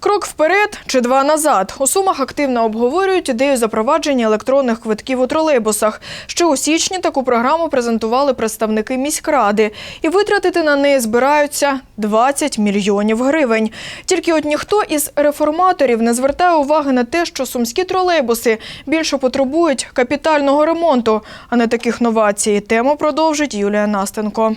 Крок вперед чи два назад. У Сумах активно обговорюють ідею запровадження електронних квитків у тролейбусах. Ще у січні таку програму презентували представники міськради. І витратити на неї збираються 20 мільйонів гривень. Тільки от ніхто із реформаторів не звертає уваги на те, що сумські тролейбуси більше потребують капітального ремонту, а не таких новацій. Тему продовжить Юлія Настенко.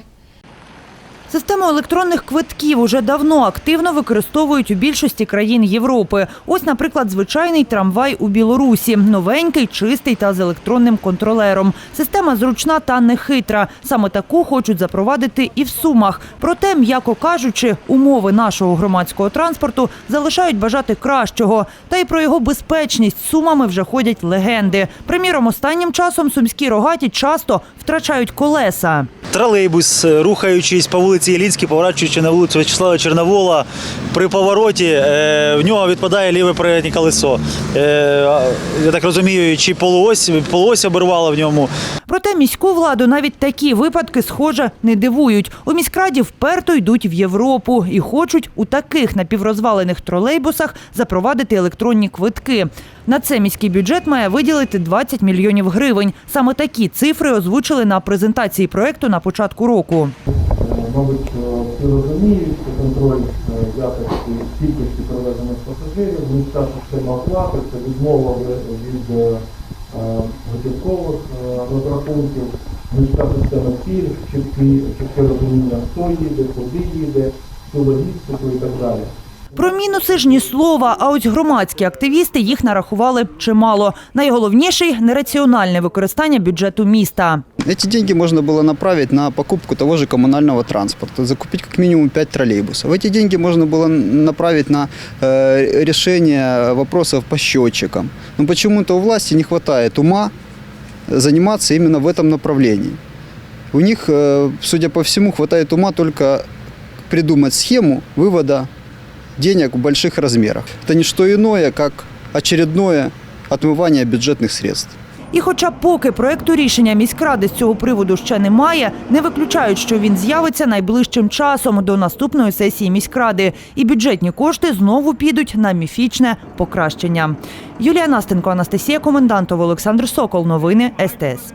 Систему електронних квитків уже давно активно використовують у більшості країн Європи. Ось, наприклад, звичайний трамвай у Білорусі. Новенький, чистий та з електронним контролером. Система зручна та нехитра. Саме таку хочуть запровадити і в Сумах. Проте, м'яко кажучи, умови нашого громадського транспорту залишають бажати кращого. Та й про його безпечність Сумами вже ходять легенди. Приміром, останнім часом сумські рогаті часто втрачають колеса. Тролейбус, е, рухаючись по вулиці Ілінській, поворачуючи на вулицю Вячеслава Черновола, при повороті е, в нього відпадає ліве переднє колесо. Е, Я так розумію, чи полуось, полуось обірвало в ньому. Проте міську владу навіть такі випадки, схоже, не дивують. У міськраді вперто йдуть в Європу і хочуть у таких напіврозвалених тролейбусах запровадити електронні квитки. На це міський бюджет має виділити 20 мільйонів гривень. Саме такі цифри озвучили на презентації проекту на початку року. Мабуть, е, всі розуміють, контроль е, якості кількості перевезених пасажирів, низька система оплати, це відмова від е, готівкових е, розрахунків, низька система пільг, чітке розуміння, хто їде, куди їде, всю логістику і так далі. Про мінуси ж ні слова, а ось громадські активісти їх нарахували чимало. Найголовніший нераціональне використання бюджету міста. Эти деньги можно было направить на покупку того же коммунального транспорта, закупить как минимум 5 троллейбусов. Эти деньги можно было направить на э, решение вопросов по счетчикам. Но почему-то у власти не хватает ума заниматься именно в этом направлении. У них, э, судя по всему, хватает ума только придумать схему вывода денег в больших размерах. Это не что иное, как очередное отмывание бюджетных средств. І хоча поки проекту рішення міськради з цього приводу ще немає, не виключають, що він з'явиться найближчим часом до наступної сесії міськради, і бюджетні кошти знову підуть на міфічне покращення. Юлія Настенко, Анастасія Комендантова, Олександр Сокол. Новини СТС.